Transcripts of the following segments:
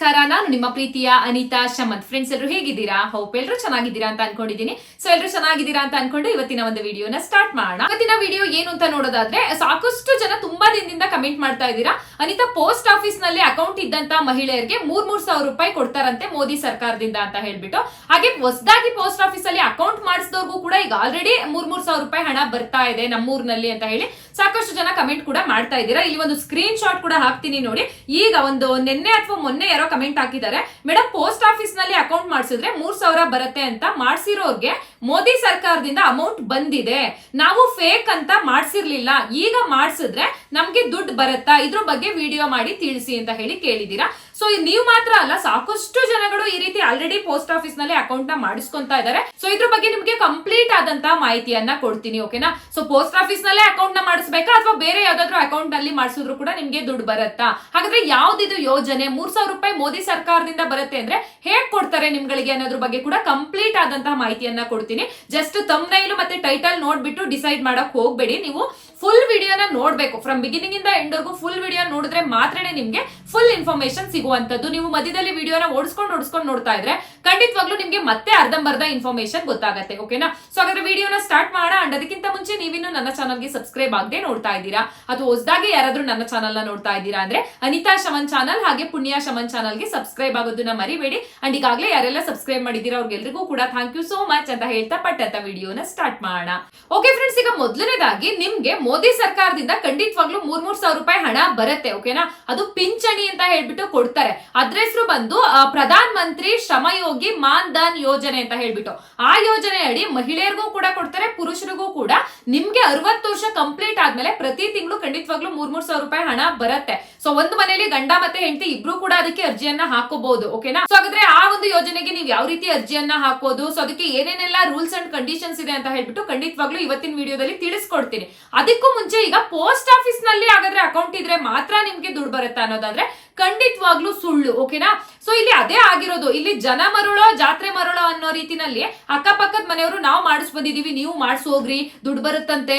ನಮಸ್ಕಾರ. ನಾನು ನಿಮ್ಮ ಪ್ರೀತಿಯ ಅನಿತಾ ಶಮತ್. ಫ್ರೆಂಡ್ಸ್ ಎಲ್ಲರೂ ಹೇಗಿದ್ದೀರಾ? ಹೋಪ್ ಎಲ್ಲರೂ ಚೆನ್ನಾಗಿದ್ದೀರಾ ಅಂತ ಅನ್ಕೊಂಡಿದ್ದೀನಿ. ಸೊ ಎಲ್ಲರೂ ಚೆನ್ನಾಗಿದ್ದೀರಾ ಅಂತ ಅನ್ಕೊಂಡು ಇವತ್ತಿನ ಒಂದು ವಿಡಿಯೋನ ಸ್ಟಾರ್ಟ್ ಮಾಡೋಣ. ಇವತ್ತಿನ ವಿಡಿಯೋ ಏನು ಅಂತ ನೋಡೋದಾದ್ರೆ, ಸಾಕಷ್ಟು ಜನ ತುಂಬಾ ದಿನದಿಂದ ಕಮೆಂಟ್ ಮಾಡ್ತಾ ಇದ್ದೀರಾ. ಅನಿತಾ ಪೋಸ್ಟ್ ಆಫೀಸ್ನಲ್ಲಿ ಅಕೌಂಟ್ ಇದ್ದಂತ ಮಹಿಳೆಯರಿಗೆ ಮೂರ್ ಮೂರ್ ಸಾವಿರ ರೂಪಾಯಿ ಕೊಡ್ತಾರಂತೆ ಮೋದಿ ಸರ್ಕಾರದಿಂದ ಅಂತ ಹೇಳ್ಬಿಟ್ಟು. ಹಾಗೆ ಹೊಸದಾಗಿ ಪೋಸ್ಟ್ ಆಫೀಸ್ ಅಲ್ಲಿ ಅಕೌಂಟ್ ಮಾಡಿಸಿದವ್ರಿಗೂ ಕೂಡ ಈಗ ಆಲ್ರೆಡಿ ಮೂರ್ ಮೂರ್ ಸಾವಿರ ರೂಪಾಯಿ ಹಣ ಬರ್ತಾ ಇದೆ ನಮ್ಮೂರ್ನಲ್ಲಿ ಅಂತ ಹೇಳಿ ಸಾಕಷ್ಟು ಜನ ಕಮೆಂಟ್ ಕೂಡ ಮಾಡ್ತಾ ಇದ್ದೀರಾ. ಇಲ್ಲಿ ಒಂದು ಸ್ಕ್ರೀನ್ ಶಾಟ್ ಕೂಡ ಹಾಕ್ತೀನಿ ನೋಡಿ. ಈಗ ಒಂದು ನಿನ್ನೆ ಅಥವಾ ಮೊನ್ನೆ ಯಾರೋ ಕಮೆಂಟ್ ಹಾಕಿದ್ದಾರೆ. ಮೇಡಮ್ ಪೋಸ್ಟ್ ಆಫೀಸ್ನಲ್ಲಿ ಅಕೌಂಟ್ ಮಾಡಿಸಿದ್ರೆ ಮೂರ್ ಸಾವಿರ ಬರುತ್ತೆ ಅಂತ ಮಾಡಿಸಿರೋರ್ಗೆ ಮೋದಿ ಸರ್ಕಾರದಿಂದ ಅಮೌಂಟ್ ಬಂದಿದೆ. ನಾವು ಫೇಕ್ ಅಂತ ಮಾಡಿಸಿರ್ಲಿಲ್ಲ. ಈಗ ಮಾಡ್ಸಿದ್ರೆ ನಮ್ಗೆ ದುಡ್ಡು ಬರುತ್ತಾ? ಇದ್ರ ಬಗ್ಗೆ ವಿಡಿಯೋ ಮಾಡಿ ತಿಳಿಸಿ ಅಂತ ಹೇಳಿ ಕೇಳಿದೀರಾ. ಸೊ ನೀವು ಮಾತ್ರ ಅಲ್ಲ, ಸಾಕಷ್ಟು ಜನಗಳು ಈ ರೀತಿ ಆಲ್ರೆಡಿ ಪೋಸ್ಟ್ ಆಫೀಸ್ನಲ್ಲಿ ಅಕೌಂಟ್ನ ಮಾಡಿಸ್ಕೊಂತ ಇದ್ದಾರೆ ಸೊ ಇದ್ರ ಬಗ್ಗೆ ನಿಮ್ಗೆ ಕಂಪ್ಲೀಟ್ ಆದಂತ ಮಾಹಿತಿಯನ್ನ ಕೊಡ್ತೀನಿ ಓಕೆನಾ ಸೊ ಪೋಸ್ಟ್ ಆಫೀಸ್ ನಲ್ಲೇ ಅಕೌಂಟ್ನ ಮಾಡಿಸ್ಬೇಕಾ? ಅಥವಾ ಬೇರೆ ಯಾವ್ದಾದ್ರು ಅಕೌಂಟ್ನಲ್ಲಿ ಮಾಡಿಸಿದ್ರು ಕೂಡ ನಿಮ್ಗೆ ದುಡ್ಡು ಬರುತ್ತಾ? ಹಾಗಾದ್ರೆ ಯಾವ್ದಿದು ಯೋಜನೆ? ಮೂರ್ ಸಾವಿರ ರೂಪಾಯಿ ಮೋದಿ ಸರ್ಕಾರದಿಂದ ಬರುತ್ತೆ ಅಂದ್ರೆ ಹೇಗ್ ಕೊಡ್ತಾರೆ ನಿಮ್ಗಳಿಗೆ ಅನ್ನೋದ್ರ ಬಗ್ಗೆ ಕೂಡ ಕಂಪ್ಲೀಟ್ ಆದಂತಹ ಮಾಹಿತಿಯನ್ನ ಕೊಡ್ತೀನಿ. ಜಸ್ಟ್ ತಮ್ನೈಲು ಮತ್ತೆ ಟೈಟಲ್ ನೋಡ್ಬಿಟ್ಟು ಡಿಸೈಡ್ ಮಾಡಕ್ ಹೋಗ್ಬೇಡಿ. ನೀವು ಫುಲ್ ವಿಡಿಯೋನ ನೋಡ್ಬೇಕು. ಫ್ರಮ್ ಬಿಗಿನಿಂಗ್ ಇಂದ ಎಂಡ್ ವರ್ಗು ಫುಲ್ ವಿಡಿಯೋ ನೋಡಿದ್ರೆ ಮಾತ್ರನೇ ನಿಮಗೆ ಫುಲ್ ಇನ್ಫಾರ್ಮೇಶನ್ ಸಿಗುವಂತದ್ದು ನೀವು ಮಧ್ಯದಲ್ಲಿ ವಿಡಿಯೋನ ಓಡಿಸ್ಕೊಂಡು ಓಡಿಸ್ಕೊಂಡು ನೋಡ್ತಾ ಇದ್ರೆ ಖಂಡಿತವಾಗ್ಲೂ ನಿಮಗೆ ಮತ್ತೆ ಅರ್ಧಂಬರ್ಧ ಇನ್ಫಾರ್ಮೇಶನ್ ಗೊತ್ತಾಗತ್ತೆ. ಓಕೆನಾ ಸೊ ಹಾಗಾದ್ರೆ ವಿಡಿಯೋನ ಸ್ಟಾರ್ಟ್ ಮಾಡೋಣ. ಅಂಡ್ ಅದಕ್ಕಿಂತ ಮುಂಚೆ ನೀವಿನ್ನು ನನ್ನ ಚಾನಲ್ಗೆ ಸಬ್ಸ್ಕ್ರೈಬ್ ಆಗದೆ ನೋಡ್ತಾ ಇದ್ದೀರಾ? ಅದು ಹೊಸದಾಗಿ ಯಾರಾದ್ರೂ ನನ್ನ ಚಾನಲ್ನ ನೋಡ್ತಾ ಇದ್ದೀರಾ ಅಂದ್ರೆ ಅನಿತಾ ಶಮನ್ ಚಾನಲ್ ಹಾಗೆ ಪುಣ್ಯ ಶಮನ್ ಚಾನಲ್ಗೆ ಸಬ್ಸ್ಕ್ರೈಬ್ ಆಗೋದನ್ನ ಮರಿಬೇಡಿ. ಅಂಡ್ ಈಗಾಗಲೇ ಯಾರೆಲ್ಲ ಸಬ್ಸ್ಕ್ರೈಬ್ ಮಾಡಿದ್ದೀರಾ ಅವ್ರಿಗೆಲ್ರಿಗೂ ಕೂಡ ಥ್ಯಾಂಕ್ ಯು ಸೋ ಮಚ್ ಅಂತ ಹೇಳ್ತಾ ಪಟ್ಟಂತ ವಿಡಿಯೋನ ಸ್ಟಾರ್ಟ್ ಮಾಡೋಣ. ಓಕೆ ಫ್ರೆಂಡ್ಸ್ ಈಗ ಮೊದಲನೇದಾಗಿ ನಿಮ್ಗೆ ಮೋದಿ ಸರ್ಕಾರದಿಂದ ಖಂಡಿತವಾಗ್ಲೂ ಮೂರ್ ಮೂರ್ ಸಾವಿರ ರೂಪಾಯಿ ಹಣ ಬರುತ್ತೆ ಓಕೆನಾ ಅದು ಪಿಂಚಣಿ ಅಂತ ಹೇಳ್ಬಿಟ್ಟು ಕೊಡ್ತಾರೆ. ಅದ್ರ ಹೆಸರು ಬಂದು ಪ್ರಧಾನ ಮಂತ್ರಿ ಶ್ರಮಯೋಗಿ ಮಾನ್ ಧನ್ ಯೋಜನೆ ಅಂತ ಹೇಳ್ಬಿಟ್ಟು. ಆ ಯೋಜನೆ ಅಡಿ ಮಹಿಳೆಯರಿಗೂ ಕೂಡ ಕೊಡ್ತಾರೆ, ಪುರುಷರಿಗೂ ಕೂಡ. ನಿಮ್ಗೆ ಅರವತ್ತು ವರ್ಷ ಕಂಪ್ಲೀಟ್ ಆದ್ಮೇಲೆ ಪ್ರತಿ ತಿಂಗಳು ಖಂಡಿತವಾಗ್ಲೂ ಮೂರ್ ಮೂರ್ ಸಾವಿರ ರೂಪಾಯಿ ಹಣ ಬರುತ್ತೆ. ಸೊ ಒಂದು ಮನೆಯಲ್ಲಿ ಗಂಡ ಮತ್ತೆ ಹೆಂಡತಿ ಇಬ್ರು ಕೂಡ ಅದಕ್ಕೆ ಅರ್ಜಿಯನ್ನ ಹಾಕೋಬಹುದು ಓಕೆನಾ ಸೊ ಹಾಗಾದ್ರೆ ಆ ಒಂದು ಯೋಜನೆಗೆ ನೀವು ಯಾವ ರೀತಿ ಅರ್ಜಿಯನ್ನ ಹಾಕೋದು? ಸೊ ಅದಕ್ಕೆ ಏನೇನೆಲ್ಲ ರೂಲ್ಸ್ ಅಂಡ್ ಕಂಡೀಷನ್ಸ್ ಇದೆ ಅಂತ ಹೇಳ್ಬಿಟ್ಟು ಖಂಡಿತವಾಗ್ಲೂ ಇವತ್ತಿನ ವಿಡಿಯೋದಲ್ಲಿ ತಿಳಿಸ್ಕೊಡ್ತೀನಿ. ಅದಕ್ಕೂ ಮುಂಚೆ ಈಗ ಪೋಸ್ಟ್ ಆಫೀಸ್ನಲ್ಲಿ ಹಾಗಾದ್ರೆ ಅಕೌಂಟ್ ಇದ್ರೆ ಮಾತ್ರ ನಿಮ್ಗೆ ದುಡ್ಡು ಬರುತ್ತಾ ಅನ್ನೋದಾದ್ರೆ ಖಂಡಿತವಾಗ್ಲೂ ಸುಳ್ಳು ಓಕೆನಾ ಸೊ ಇಲ್ಲಿ ಅದೇ ಆಗಿರೋದು. ಇಲ್ಲಿ ಜನ ಮರುಳೋ, ಜಾತ್ರೆ ಮರುಳೋ ಅನ್ನೋ ರೀತಿನಲ್ಲಿ ಅಕ್ಕಪಕ್ಕದ ಮನೆಯವರು ನಾವು ಮಾಡಿಸ್ ಬಂದಿದೀವಿ, ನೀವು ಮಾಡಿಸ್ ಹೋಗ್ರಿ, ದುಡ್ಡು ಬರುತ್ತಂತೆ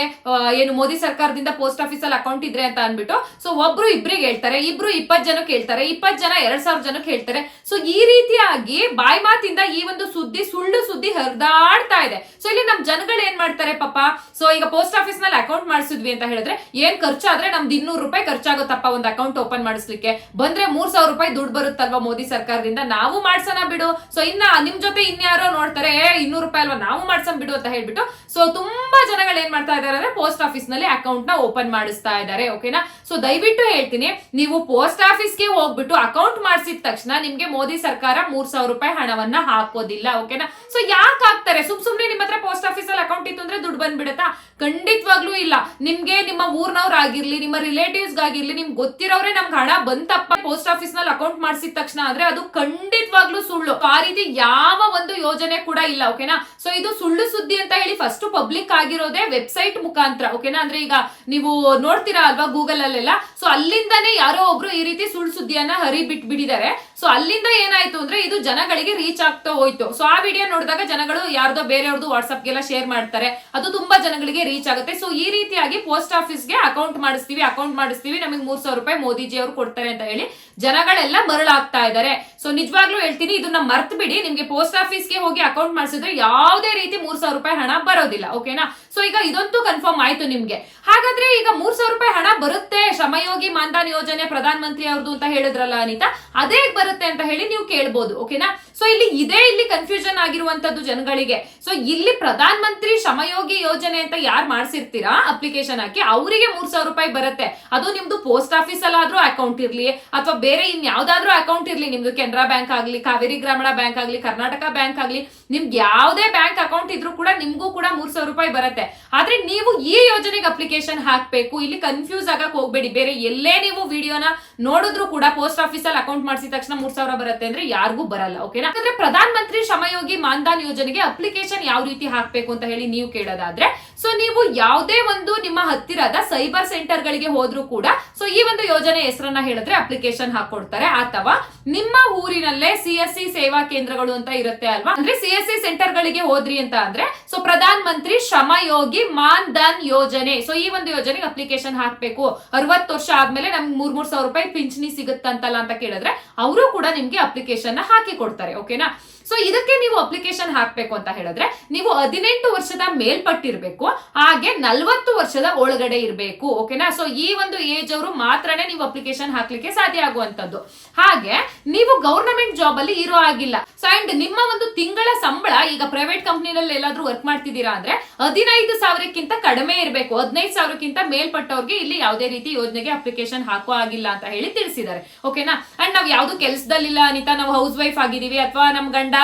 ಏನು ಮೋದಿ ಸರ್ಕಾರದಿಂದ ಪೋಸ್ಟ್ ಆಫೀಸ್ ಅಲ್ಲಿ ಅಕೌಂಟ್ ಇದ್ರೆ ಅಂತ ಅನ್ಬಿಟ್ಟು ಸೊ ಒಬ್ರು ಇಬ್ರಿಗೆ ಹೇಳ್ತಾರೆ, ಇಬ್ರು ಇಪ್ಪತ್ ಜನಕ್ಕೆ ಹೇಳ್ತಾರೆ ಇಪ್ಪತ್ ಜನ ಎರಡ್ ಸಾವಿರ ಜನಕ್ಕೆ ಹೇಳ್ತಾರೆ. ಸೊ ಈ ರೀತಿಯಾಗಿ ಬಾಯಿ ಮಾತಿಂದ ಈ ಒಂದು ಸುದ್ದಿ, ಸುಳ್ಳು ಸುದ್ದಿ ಹರಿದಾಡ್ತಾ ಇದೆ. ಸೊ ಇಲ್ಲಿ ನಮ್ ಜನಗಳು ಏನ್ ಮಾಡ್ತಾರೆ ಪಾಪ? ಸೊ ಈಗ ಪೋಸ್ಟ್ ಆಫೀಸ್ನಲ್ಲಿ ಅಕೌಂಟ್ ಮಾಡಿಸಿದ್ವಿ ಅಂತ ಹೇಳಿದ್ರೆ, ಏನ್ ಖರ್ಚಾದ್ರೆ ನಮ್ದು ಇನ್ನೂರು ರೂಪಾಯಿ ಖರ್ಚಾಗುತ್ತಪ್ಪ ಒಂದು ಅಕೌಂಟ್ ಓಪನ್ ಮಾಡಿಸ್ಲಿಕ್ಕೆ. ಬಂದ್ರೆ ಮೂರ್ ಸಾವಿರ ರೂಪಾಯಿ ದುಡ್ಡು ಬರುತ್ತಲ್ವಾ ಮೋದಿ ಸರ್ಕಾರದಿಂದ ನಾವು ಮಾಡ್ಸೋಣ ಬಿಡು. ಸೊ ಇನ್ನ ನಿಮ್ ಜೊತೆ ಇನ್ಯಾರೋ ನೋಡ್ತಾರೆ, ಏ, ಇನ್ನೂರು ರೂಪಾಯಿ ಅಲ್ವಾ, ನಾವು ಮಾಡ್ಸೋಣ ಬಿಡು ಅಂತ ಹೇಳ್ಬಿಟ್ಟು ಸೊ ತುಂಬಾ ಜನಗಳು ಏನ್ ಮಾಡ್ತಾ ಇದಾರೆ ಅಂದ್ರೆ ಪೋಸ್ಟ್ ಆಫೀಸ್ನಲ್ಲಿ ಅಕೌಂಟ್ನ ಓಪನ್ ಮಾಡಿಸ್ತಾ ಇದ್ದಾರೆ ಓಕೆನಾ ಸೊ ದಯವಿಟ್ಟು ಹೇಳ್ತೀನಿ, ನೀವು ಪೋಸ್ಟ್ ಆಫೀಸ್ಗೆ ಹೋಗ್ಬಿಟ್ಟು ಅಕೌಂಟ್ ಮಾಡಿಸಿದ ತಕ್ಷಣ ನಿಮ್ಗೆ ಮೋದಿ ಸರ್ಕಾರ ಮೂರ್ ಸಾವಿರ ರೂಪಾಯಿ ಹಣವನ್ನ ಹಾಕೋದಿಲ್ಲ ಓಕೆನಾ ಸೊ ಯಾಕೆ ಹಾಕ್ತಾರೆ? ಸುಮ್ ಸುಮ್ನೆ ನಿಮ್ಮ ಹತ್ರ ಪೋಸ್ಟ್ ಆಫೀಸ್ ಅಲ್ಲಿ ಅಕೌಂಟ್ ಇತ್ತು ಅಂದ್ರೆ ದುಡ್ಡು ಬಂದ್ಬಿಡತ್ತಾ? ಖಂಡಿತವಾಗ್ಲೂ ಇಲ್ಲ. ನಿಮ್ಗೆ ನಿಮ್ಮ ಊರ್ನವ್ರ ಆಗಿರ್ಲಿ, ನಿಮ್ಮ ರಿಲೇಟಿವ್ಸ್ ಆಗಿರ್ಲಿ ನಿಮ್ಗೆ ಗೊತ್ತಿರೋರೆ ನಮ್ಗೆ ಹಣ ಬಂತಪ್ಪ. ಪೋಸ್ಟ್ ಆಫೀಸ್ನಲ್ಲಿ ಅಕೌಂಟ್ ಮಾಡಿಸಿದ ತಕ್ಷಣ ಅಂದ್ರೆ ಅದು ಖಂಡಿತವಾಗ್ಲೂ ಸುಳ್ಳು. ಆ ರೀತಿ ಯಾವ ಒಂದು ಯೋಜನೆ ಕೂಡ ಇಲ್ಲ, ಓಕೆನಾ? ಸೊ ಇದು ಸುಳ್ಳು ಸುದ್ದಿ ಅಂತ ಹೇಳಿ ಫಸ್ಟ್ ಪಬ್ಲಿಕ್ ಆಗಿರೋದೇ ವೆಬ್ಸೈಟ್ ಮುಖಾಂತರ, ಓಕೆನಾ? ಅಂದ್ರೆ ಈಗ ನೀವು ನೋಡ್ತೀರಾ ಅಲ್ವಾ ಗೂಗಲ್ ಅಲ್ಲೆಲ್ಲ? ಸೊ ಅಲ್ಲಿಂದಾನೇ ಯಾರೋ ಒಬ್ರು ಈ ರೀತಿ ಸುಳ್ಳು ಸುದ್ದಿಯನ್ನ ಹರಿ ಬಿಟ್ಬಿಟ್ಟಿದ್ದಾರೆ ಸೊ ಅಲ್ಲಿಂದ ಏನಾಯ್ತು ಅಂದ್ರೆ ಇದು ಜನಗಳಿಗೆ ರೀಚ್ ಆಗ್ತಾ ಹೋಯ್ತು. ಸೊ ಆ ವಿಡಿಯೋ ನೋಡಿದಾಗ ಜನಗಳು ಯಾರ್ದೋ ಬೇರೆಯವ್ರದ್ದು ವಾಟ್ಸ್ಆಪ್ಗೆಲ್ಲ ಶೇರ್ ಮಾಡ್ತಾರೆ. ಅದು ತುಂಬಾ ಜನಗಳಿಗೆ ರೀಚ್ ಆಗುತ್ತೆ. ಸೊ ಈ ರೀತಿಯಾಗಿ ಪೋಸ್ಟ್ ಆಫೀಸ್ಗೆ ಅಕೌಂಟ್ ಮಾಡಿಸ್ತೀವಿ ಅಕೌಂಟ್ ಮಾಡಿಸ್ತೀವಿ. ನಮಗೆ ಮೂರ್ ಸಾವಿರ ರೂಪಾಯಿ ಮೋದಿಜಿ ಅವರು ಕೊಡ್ತಾರೆ ಅಂತ ಹೇಳಿ ಜನಗಳೆಲ್ಲ ಮರಳಾಗ್ತಾ ಇದ್ದಾರೆ. ಸೊ ನಿಜವಾಗ್ಲೂ ಹೇಳ್ತೀನಿ, ಇದನ್ನ ಮರ್ತ್ ಬಿಡಿ ನಿಮ್ಗೆ ಪೋಸ್ಟ್ ಆಫೀಸ್ಗೆ ಹೋಗಿ ಅಕೌಂಟ್ ಮಾಡಿಸಿದ್ರೆ ಯಾವುದೇ ರೀತಿ ಮೂರ್ ಸಾವಿರ ರೂಪಾಯಿ ಹಣ ಬರೋದಿಲ್ಲ ಓಕೆನಾ ಸೊ ಈಗ ಇದಂತೂ ಕನ್ಫರ್ಮ್ ಆಯ್ತು ನಿಮ್ಗೆ. ಹಾಗಾದ್ರೆ ಈಗ ಮೂರ್ ಸಾವಿರ ರೂಪಾಯಿ ಹಣ ಬರುತ್ತೆ ಶ್ರಮಯೋಗಿ ಮಾನ್ಧನ್ ಯೋಜನೆ ಪ್ರಧಾನ ಮಂತ್ರಿ ಅವ್ರದ್ದು ಅಂತ ಹೇಳಿದ್ರಲ್ಲ ಅನಿತಾ, ಅದೇ ಬರುತ್ತೆ ಅಂತ ಹೇಳಿ ನೀವು ಕೇಳ್ಬೋದು, ಓಕೆನಾ? ಸೊ ಇಲ್ಲಿ ಇದೇ ಇಲ್ಲಿ ಕನ್ಫ್ಯೂಷನ್ ಆಗಿರುವಂತದ್ದು ಜನಗಳಿಗೆ. ಸೊ ಇಲ್ಲಿ ಪ್ರಧಾನ ಮಂತ್ರಿ ಶ್ರಮಯೋಗಿ ಯೋಜನೆ ಅಂತ ಯಾರು ಮಾಡಿಸಿರ್ತೀರಾ ಅಪ್ಲಿಕೇಶನ್ ಹಾಕಿ, ಅವರಿಗೆ ಮೂರ್ ಸಾವಿರ ರೂಪಾಯಿ ಬರುತ್ತೆ. ಅದು ನಿಮ್ದು ಪೋಸ್ಟ್ ಆಫೀಸ್ ಅಲ್ಲಾದ್ರೂ ಅಕೌಂಟ್ ಇರ್ಲಿ, ಅಥವಾ ಬೇರೆ ಇನ್ ಯಾವ್ದಾದ್ರೂ ಅಕೌಂಟ್ ಇರ್ಲಿ, ನಿಮ್ದು ಕೆನರಾ ಬ್ಯಾಂಕ್ ಆಗ್ಲಿ, ಕಾವೇರಿ ಗ್ರಾಮೀಣ ಬ್ಯಾಂಕ್ ಆಗ್ಲಿ, ಕರ್ನಾಟಕ ಬ್ಯಾಂಕ್ ಆಗ್ಲಿ, ನಿಮ್ಗೆ ಯಾವುದೇ ಬ್ಯಾಂಕ್ ಅಕೌಂಟ್ ಇದ್ರೂ ಕೂಡ ನಿಮ್ಗೂ ಕೂಡ ಮೂರ್ ಸಾವಿರ ರೂಪಾಯಿ ಬರುತ್ತೆ. ಆದ್ರೆ ನೀವು ಈ ಯೋಜನೆಗೆ ಅಪ್ಲಿಕೇಶನ್ ಹಾಕ್ಬೇಕು, ಇಲ್ಲಿ ಕನ್ಫ್ಯೂಸ್ ಆಗಕ್ ಹೋಗ್ಬೇಡಿ. ಬೇರೆ ಎಲ್ಲೇ ನೀವು ವಿಡಿಯೋನ ನೋಡಿದ್ರು ಕೂಡ ಪೋಸ್ಟ್ ಆಫೀಸ್ ಅಲ್ಲಿ ಅಕೌಂಟ್ ಮಾಡಿಸಿದ ತಕ್ಷಣ ಮೂರ್ ಸಾವಿರ ಬರುತ್ತೆ ಅಂದ್ರೆ ಯಾರಿಗೂ ಬರಲ್ಲ ಓಕೆನಾ ಯಾಕಂದ್ರೆ ಪ್ರಧಾನ ಮಂತ್ರಿ ಶ್ರಮಯೋಗಿ ಮಾನ್ದಾನ್ ಯೋಜನೆಗೆ ಅಪ್ಲಿಕೇಶನ್ ಯಾವ ರೀತಿ ಹಾಕ್ಬೇಕು ಅಂತ ಹೇಳಿ ನೀವು ಕೇಳೋದಾದ್ರೆ ಸೊ ನೀವು ಯಾವುದೇ ಒಂದು ನಿಮ್ಮ ಹತ್ತಿರದ ಸೈಬರ್ ಸೆಂಟರ್ ಗಳಿಗೆ ಹೋದ್ರು ಕೂಡ ಸೊ ಈ ಒಂದು ಯೋಜನೆ ಹೆಸರನ್ನ ಹೇಳಿದ್ರೆ ಅಪ್ಲಿಕೇಶನ್ ಹಾಕೊಡ್ತಾರೆ. ಅಥವಾ ನಿಮ್ಮ ಊರಿನಲ್ಲೇ ಸಿ ಸೇವಾ ಕೇಂದ್ರಗಳು ಅಂತ ಇರುತ್ತೆ ಅಲ್ವಾ? ಅಂದ್ರೆ ಸಿ ಸೆಂಟರ್ ಗಳಿಗೆ ಹೋದ್ರಿ ಅಂತ ಅಂದ್ರೆ ಪ್ರಧಾನ್ ಮಂತ್ರಿ ಶ್ರಮ ಯೋಗಿ ಮಾನ್ ಧನ್ ಯೋಜನೆ. ಸೊ ಈ ಒಂದು ಯೋಜನೆಗೆ ಅಪ್ಲಿಕೇಶನ್ ಹಾಕ್ಬೇಕು. ಅರವತ್ತು ವರ್ಷ ಆದ್ಮೇಲೆ ನಮ್ಗೆ ಮೂರ್ ಮೂರ್ ಸಾವಿರ ರೂಪಾಯಿ ಪಿಂಚಣಿ ಸಿಗುತ್ತಂತಲ್ಲ ಅಂತ ಕೇಳಿದ್ರೆ ಅವರು ಕೂಡ ನಿಮ್ಗೆ ಅಪ್ಲಿಕೇಶನ್ ಹಾಕಿ ಕೊಡ್ತಾರೆ ಓಕೆನಾ ಸೊ ಇದಕ್ಕೆ ನೀವು ಅಪ್ಲಿಕೇಶನ್ ಹಾಕ್ಬೇಕು ಅಂತ ಹೇಳಿದ್ರೆ ನೀವು ಹದಿನೆಂಟು ವರ್ಷದ ಮೇಲ್ಪಟ್ಟಿರ್ಬೇಕು, ಹಾಗೆ ನಲ್ವತ್ತು ವರ್ಷದ ಒಳಗಡೆ ಇರಬೇಕು ಓಕೆನಾ ಸೊ ಈ ಒಂದು ಏಜ್ ಅವರು ಮಾತ್ರನೇ ನೀವು ಅಪ್ಲಿಕೇಶನ್ ಹಾಕ್ಲಿಕ್ಕೆ ಸಾಧ್ಯ ಆಗುವಂತದ್ದು ಹಾಗೆ ನೀವು ಗೌರ್ನಮೆಂಟ್ ಜಾಬ್ ಅಲ್ಲಿ ಇರೋ ಆಗಿಲ್ಲ ಸೊ ಅಂಡ್ ನಿಮ್ಮ ಒಂದು ತಿಂಗಳ ಸಂಬಳ ಈಗ ಪ್ರೈವೇಟ್ ಕಂಪ್ನಿನಲ್ಲಿ ಎಲ್ಲಾದ್ರೂ ವರ್ಕ್ ಮಾಡ್ತಿದ್ದೀರಾ ಅಂದ್ರೆ ಹದಿನೈದು ಸಾವಿರಕ್ಕಿಂತ ಕಡಿಮೆ ಇರಬೇಕು. ಹದಿನೈದು ಸಾವಿರಕ್ಕಿಂತ ಮೇಲ್ಪಟ್ಟವ್ರಿಗೆ ಇಲ್ಲಿ ಯಾವುದೇ ರೀತಿ ಯೋಜನೆಗೆ ಅಪ್ಲಿಕೇಶನ್ ಹಾಕೋ ಆಗಿಲ್ಲ ಅಂತ ಹೇಳಿ ತಿಳಿಸಿದ್ದಾರೆ. ಓಕೆನಾ ಅಂಡ್ ನಾವು ಯಾವ್ದು ಕೆಲಸದಲ್ಲಿಲ್ಲ ಅನಿತಾ, ನಾವು ಹೌಸ್ ವೈಫ್ ಆಗಿದೀವಿ ಅಥವಾ ನಮ್ ಗಂಡ